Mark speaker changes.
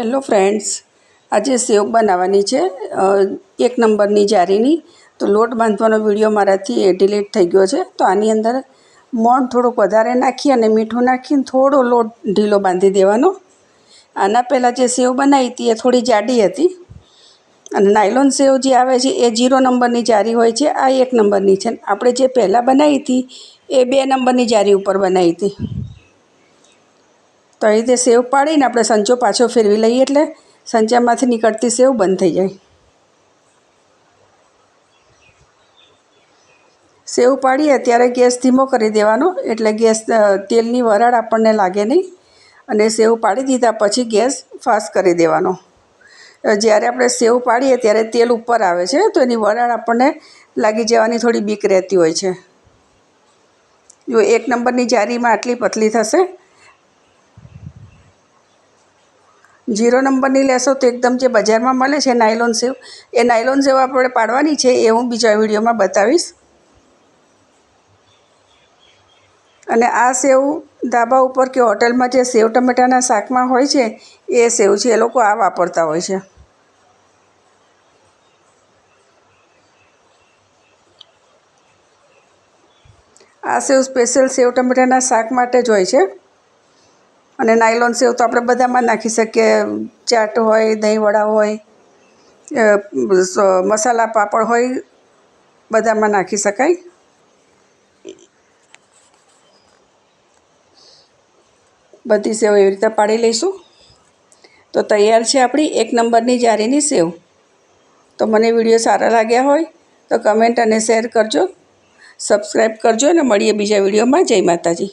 Speaker 1: Hello friends આજે સેવ બનાવવાની છે એક નંબરની જારીની. તો લોટ બાંધવાનો વીડિયો મારાથી ડિલીટ થઈ ગયો છે. તો આની અંદર મોણ થોડુંક વધારે નાખી અને મીઠું નાખીને થોડો લોટ ઢીલો બાંધી દેવાનો. આના પહેલાં જે સેવ બનાવી હતી એ થોડી જાડી હતી. અને નાયલોન સેવ જે આવે છે, એ જીરો નંબરની જારી હોય છે. આ એક નંબરની છે. આપણે જે પહેલાં બનાવી હતી, એ બે નંબરની જારી ઉપર બનાવી હતી. તો આવી રીતે સેવ પાડીને આપણે સંચો પાછો ફેરવી લઈએ એટલે સંચામાંથી નીકળતી સેવ બંધ થઈ જાય. સેવ પાડીએ ત્યારે ગેસ ધીમો કરી દેવાનો, એટલે ગેસ તેલની વરાળ આપણને લાગે નહીં. અને સેવ પાડી દીધા પછી ગેસ ફાસ્ટ કરી દેવાનો. જ્યારે આપણે સેવ પાડીએ ત્યારે તેલ ઉપર આવે છે, તો એની વરાળ આપણને લાગી જવાની થોડી બીક રહેતી હોય છે. જો એક નંબરની જારીમાં આટલી પતલી થશે જીરો નંબરની લેશો તો એકદમ જે બજારમાં મળે છે નાયલોન સેવ, એ નાયલોન સેવ આપણે પાડવાની છે એ હું બીજા વિડીયોમાં બતાવીશ. અને આ સેવ ધાબા ઉપર કે હોટલમાં જે સેવ ટમેટાના શાકમાં હોય છે, એ સેવ છે, એ લોકો આ વાપરતા હોય છે. આ સેવ સ્પેશિયલ સેવ ટમેટાના શાક માટે જ હોય છે. અને નાયલોન સેવ તો આપણે બધામાં નાખી શકીએ. ચાટ હોય, દહીંવડા હોય મસાલા પાપડ હોય, બધામાં નાખી શકાય. બધી સેવ એવી રીતે પાડી લઈશું. તો તૈયાર છે આપણી એક નંબરની જારીની સેવ. તો મને વીડિયો સારા લાગ્યા હોય તો કમેન્ટ અને શેર કરજો. સબસ્ક્રાઈબ કરજો અને મળીએ બીજા વિડીયોમાં. જય માતાજી.